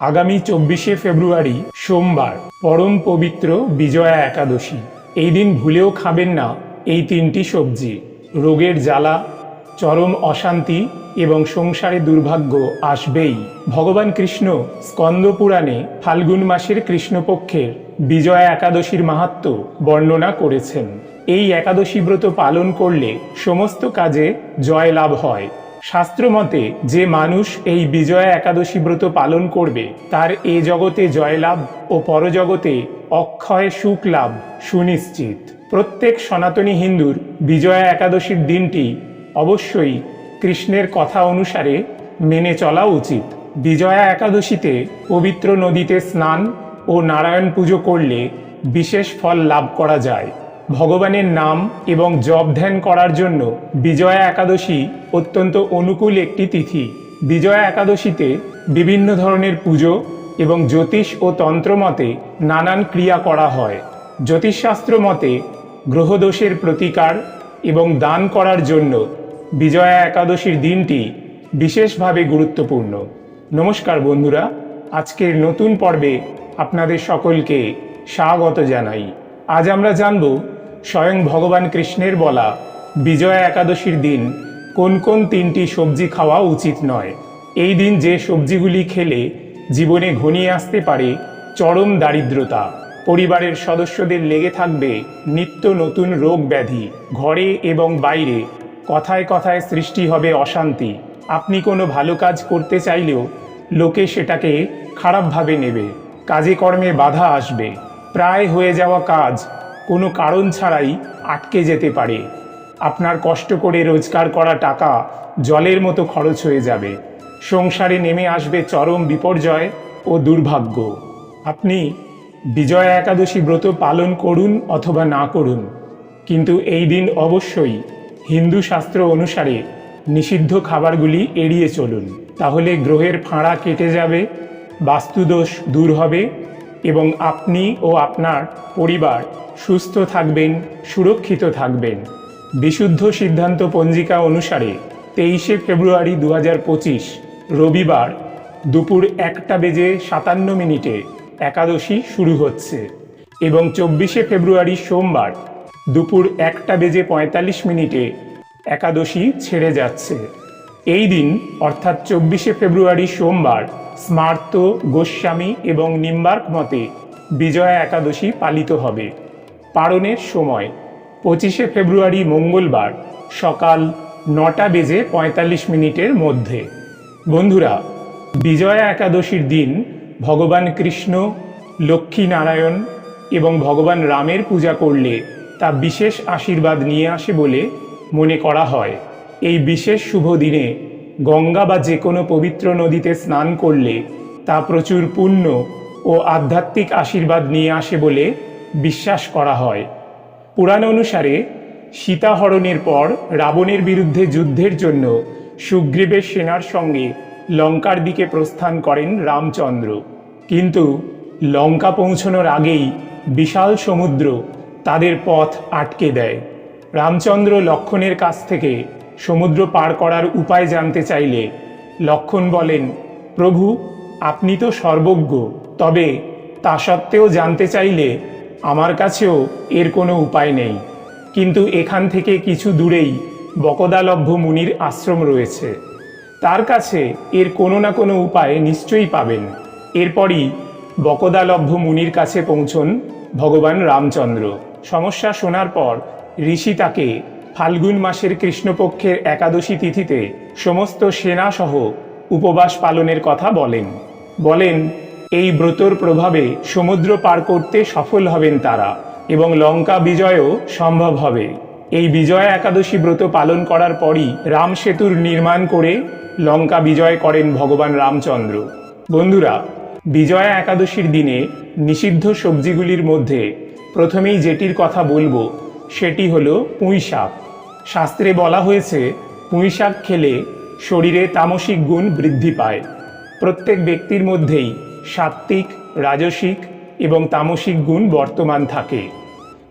আগামী চব্বিশে ফেব্রুয়ারি, সোমবার, পরম পবিত্র বিজয়া একাদশী। এই দিন ভুলেও খাবেন না এই তিনটি সবজি। রোগের জ্বালা, চরম অশান্তি এবং সংসারে দুর্ভাগ্য আসবেই। ভগবান কৃষ্ণ স্কন্দ পুরাণে ফাল্গুন মাসের কৃষ্ণপক্ষের বিজয়া একাদশীর মাহাত্ম্য বর্ণনা করেছেন। এই একাদশী ব্রত পালন করলে সমস্ত কাজে জয় লাভ হয়। শাস্ত্রমতে যে মানুষ এই বিজয়া একাদশী ব্রত পালন করবে, তার এ জগতে জয়লাভ ও পরজগতে অক্ষয় সুখ লাভ সুনিশ্চিত। প্রত্যেক সনাতনী হিন্দুর বিজয়া একাদশীর দিনটি অবশ্যই কৃষ্ণের কথা অনুসারে মেনে চলা উচিত। বিজয়া একাদশীতে পবিত্র নদীতে স্নান ও নারায়ণ পুজো করলে বিশেষ ফল লাভ করা যায়। ভগবানের নাম এবং জপ ধ্যান করার জন্য বিজয়া একাদশী অত্যন্ত অনুকূল একটি তিথি। বিজয়া একাদশীতে বিভিন্ন ধরনের পুজো এবং জ্যোতিষ ও তন্ত্র মতে নানান ক্রিয়া করা হয়। জ্যোতিষশাস্ত্র মতে গ্রহদোষের প্রতিকার এবং দান করার জন্য বিজয়া একাদশীর দিনটি বিশেষভাবে গুরুত্বপূর্ণ। নমস্কার বন্ধুরা, আজকের নতুন পর্বে আপনাদের সকলকে স্বাগত জানাই। আজ আমরা জানব স্বয়ং ভগবান কৃষ্ণের বলা, বিজয়া একাদশীর দিন কোন কোন তিনটি সবজি খাওয়া উচিত নয়। এই দিন যে সবজিগুলি খেলে জীবনে ঘনিয়ে আসতে পারে চরম দারিদ্রতা। পরিবারের সদস্যদের লেগে থাকবে নিত্য নতুন রোগ ব্যাধি, ঘরে এবং বাইরে। কথায় কথায় সৃষ্টি হবে অশান্তি। আপনি কোনো ভালো কাজ করতে চাইলেও লোকে সেটাকে খারাপভাবে নেবে। কাজে কর্মে বাধা আসবে। প্রায় হয়ে যাওয়া কাজ কোনো কারণ ছাড়াই আটকে যেতে পারে। আপনার কষ্ট করে রোজগার করা টাকা জলের মতো খরচ হয়ে যাবে। সংসারে নেমে আসবে চরম বিপর্যয় ও দুর্ভাগ্য। আপনি বিজয়া একাদশী ব্রত পালন করুন অথবা না করুন। কিন্তু এই দিন অবশ্যই হিন্দু শাস্ত্র অনুসারে নিষিদ্ধ খাবারগুলি এড়িয়ে চলুন। তাহলে গ্রহের ফাঁড়া কেটে যাবে, বাস্তুদোষ দূর হবে এবং আপনি ও আপনার পরিবার সুস্থ থাকবেন, সুরক্ষিত থাকবেন। বিশুদ্ধ সিদ্ধান্ত পঞ্জিকা অনুসারে তেইশে ফেব্রুয়ারি দু হাজার পঁচিশ, রবিবার দুপুর একটা বেজে সাতান্ন মিনিটে একাদশী শুরু হচ্ছে এবং চব্বিশে ফেব্রুয়ারি সোমবার দুপুর একটা বেজে পঁয়তাল্লিশ মিনিটে একাদশী ছেড়ে যাচ্ছে। এই দিন, অর্থাৎ চব্বিশে ফেব্রুয়ারি সোমবার, স্মার্ত, গোস্বামী এবং নিম্বার্ক মতে বিজয়া একাদশী পালিত হবে। পারণের সময়, পঁচিশে ফেব্রুয়ারি মঙ্গলবার, সকাল নটা বেজে পঁয়তাল্লিশ মিনিটের মধ্যে। বন্ধুরা, বিজয়া একাদশীর দিন ভগবান কৃষ্ণ লক্ষ্মী নারায়ণ এবং ভগবান রামের পূজা করলে তা বিশেষ আশীর্বাদ নিয়ে আসে বলে মনে করা হয়। এই বিশেষ শুভ দিনে গঙ্গা বা যে কোনো পবিত্র নদীতে স্নান করলে তা প্রচুর পুণ্য ও আধ্যাত্মিক আশীর্বাদ নিয়ে আসে বলে বিশ্বাস করা হয়। পুরাণ অনুসারে সীতাহরণের পর রাবণের বিরুদ্ধে যুদ্ধের জন্য সুগ্রীবের সেনার সঙ্গে লঙ্কার দিকে প্রস্থান করেন রামচন্দ্র। কিন্তু লঙ্কা পৌঁছনোর আগেই বিশাল সমুদ্র তাদের পথ আটকে দেয়। রামচন্দ্র লক্ষণের কাছ থেকে সমুদ্র পার করার উপায় জানতে চাইলে লক্ষণ বলেন, প্রভু, আপনি তো সর্বজ্ঞ, তবে তা সত্ত্বেও জানতে চাইলে আমার কাছেও এর কোনো উপায় নেই। কিন্তু এখান থেকে কিছু দূরেই বকদালভ্য মুনির আশ্রম রয়েছে। তার কাছে এর কোনো না কোনো উপায় নিশ্চয়ই পাবেন। এরপরই বকদালভ্য মুনির কাছে পৌঁছন ভগবান রামচন্দ্র। সমস্যা শোনার পর ঋষি তাকে ফাল্গুন মাসের কৃষ্ণপক্ষের একাদশী তিথিতে সমস্ত সেনাসহ উপবাস পালনের কথা বলেন। বলেন এই ব্রতর প্রভাবে সমুদ্র পার করতে সফল হবেন তারা এবং লঙ্কা বিজয়ও সম্ভব হবে। এই বিজয়া একাদশী ব্রত পালন করার পরই রাম সেতুর নির্মাণ করে লঙ্কা বিজয় করেন ভগবান রামচন্দ্র। বন্ধুরা, বিজয়া একাদশীর দিনে নিষিদ্ধ সবজিগুলির মধ্যে প্রথমেই যেটির কথা বলব, সেটি হলো পুঁই শাক। শাস্ত্রে বলা হয়েছে, পুঁই শাক খেলে শরীরে তামসিক গুণ বৃদ্ধি পায়। প্রত্যেক ব্যক্তির মধ্যেই সাত্ত্বিক, রাজসিক এবং তামসিক গুণ বর্তমান থাকে।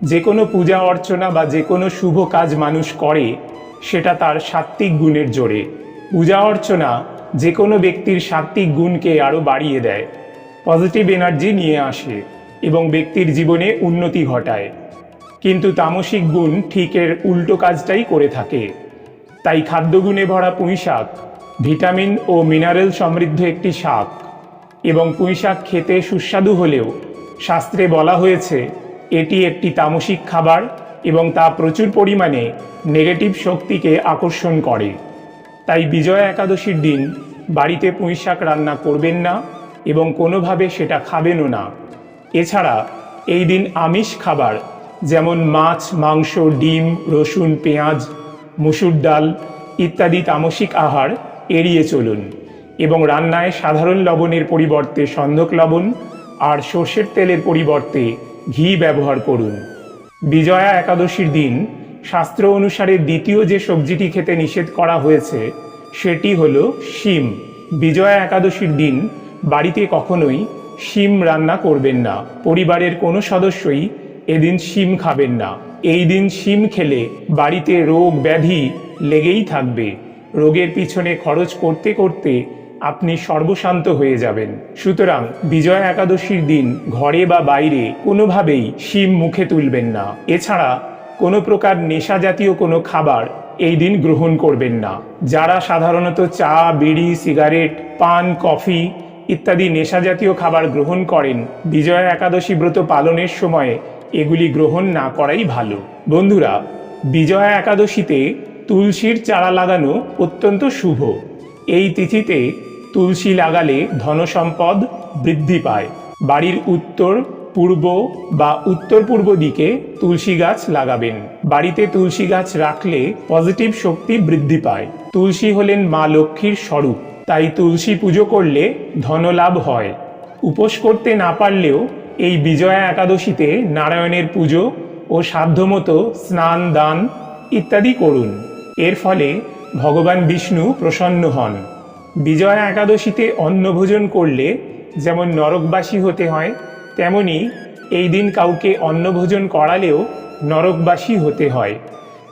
যে কোনো পূজা অর্চনা বা যে কোনো শুভ কাজ মানুষ করে, সেটা তার সাত্ত্বিক গুণের জোরে। পূজা অর্চনা যে কোনো ব্যক্তির সাত্ত্বিক গুণকে আরও বাড়িয়ে দেয়, পজিটিভ এনার্জি নিয়ে আসে এবং ব্যক্তির জীবনে উন্নতি ঘটায়। কিন্তু তামসিক গুণ ঠিক এর উল্টো কাজটাই করে থাকে। তাই খাদ্যগুণে ভরা পুঁই শাক ভিটামিন ও মিনারেল সমৃদ্ধ একটি শাক এবং পুঁই শাক খেতে সুস্বাদু হলেও শাস্ত্রে বলা হয়েছে, এটি একটি তামসিক খাবার এবং তা প্রচুর পরিমাণে নেগেটিভ শক্তিকে আকর্ষণ করে। তাই বিজয়া একাদশীর দিন বাড়িতে পুঁইশাক রান্না করবেন না এবং কোনোভাবে সেটা খাবেনও না। এছাড়া এই দিন আমিষ খাবার যেমন মাছ, মাংস, ডিম, রসুন, পেঁয়াজ, মুসুর ডাল ইত্যাদি তামসিক আহার এড়িয়ে চলুন। এবং রান্নায় সাধারণ লবণের পরিবর্তে সন্ধক লবণ আর সর্ষের তেলের পরিবর্তে ঘি ব্যবহার করুন। বিজয়া একাদশীর দিন শাস্ত্র অনুসারে দ্বিতীয় যে সবজিটি খেতে নিষেধ করা হয়েছে, সেটি হলো শিম। বিজয়া একাদশীর দিন বাড়িতে কখনোই শিম রান্না করবেন না। পরিবারের কোনো সদস্যই এদিন শিম খাবেন না। এই দিন শিম খেলে বাড়িতে রোগ ব্যাধি লেগেই থাকবে। রোগের পিছনে খরচ করতে করতে আপনি সর্বশান্ত হয়ে যাবেন। সুতরাং বিজয়া একাদশীর দিন ঘরে বা বাইরে কোনোভাবেই শিম মুখে তুলবেন না। এছাড়া কোনো প্রকার নেশা জাতীয় কোনো খাবার এই দিন গ্রহণ করবেন না। যারা সাধারণত চা, বিড়ি, সিগারেট, পান, কফি ইত্যাদি নেশা জাতীয় খাবার গ্রহণ করেন, বিজয়া একাদশী ব্রত পালনের সময় এগুলি গ্রহণ না করাই ভালো। বন্ধুরা, বিজয়া একাদশীতে তুলসীর চারা লাগানো অত্যন্ত শুভ। এই তিথিতে তুলসী লাগালে ধনসম্পদ বৃদ্ধি পায়। বাড়ির উত্তর, পূর্ব বা উত্তর পূর্ব দিকে তুলসী গাছ লাগাবেন। বাড়িতে তুলসী গাছ রাখলে পজিটিভ শক্তি বৃদ্ধি পায়। তুলসী হলেন মা লক্ষ্মীর স্বরূপ, তাই তুলসী পুজো করলে ধনলাভ হয়। উপোস করতে না পারলেও এই বিজয়া একাদশীতে নারায়ণের পুজো ও সাধ্যমতো স্নান, দান ইত্যাদি করুন। এর ফলে ভগবান বিষ্ণু প্রসন্ন হন। বিজয়া একাদশীতে অন্নভোজন করলে যেমন নরকবাসী হতে হয়, তেমনি এই দিন কাউকে অন্নভোজন করালেও নরকবাসী হতে হয়।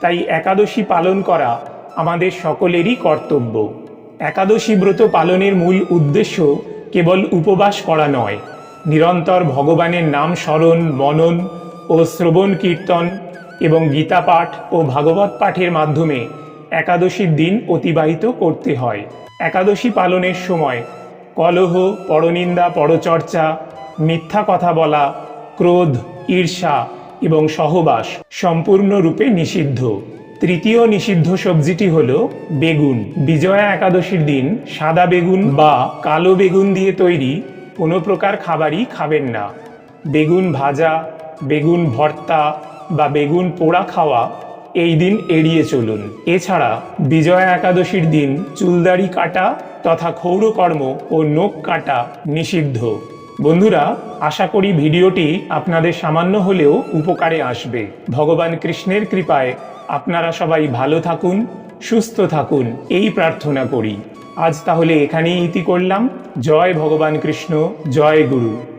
তাই একাদশী পালন করা আমাদের সকলেরই কর্তব্য। একাদশী ব্রত পালনের মূল উদ্দেশ্য কেবল উপবাস করা নয়, নিরন্তর ভগবানের নাম স্মরণ, মনন ও শ্রবণ, কীর্তন এবং গীতা পাঠ ও ভাগবত পাঠের মাধ্যমে একাদশীর দিন অতিবাহিত করতে হয়। একাদশী পালনের সময় কলহ, পরনিন্দা, পরচর্চা, মিথ্যা কথা বলা, ক্রোধ, ঈর্ষা এবং সহবাস সম্পূর্ণরূপে নিষিদ্ধ। তৃতীয় নিষিদ্ধ সবজিটি হল বেগুন। বিজয়া একাদশীর দিন সাদা বেগুন বা কালো বেগুন দিয়ে তৈরি কোনো প্রকার খাবারই খাবেন না। বেগুন ভাজা, বেগুন ভর্তা বা বেগুন পোড়া খাওয়া এই দিন এড়িয়ে চলুন। এছাড়া বিজয়া একাদশীর দিন চুলদাড়ি কাটা তথা ক্ষৌরকর্ম ও নখ কাটা নিষিদ্ধ। বন্ধুরা, আশা করি ভিডিওটি আপনাদের সামান্য হলেও উপকারে আসবে। ভগবান কৃষ্ণের কৃপায় আপনারা সবাই ভালো থাকুন, সুস্থ থাকুন, এই প্রার্থনা করি। আজ তাহলে এখানেই ইতি করলাম। জয় ভগবান কৃষ্ণ, জয় গুরু।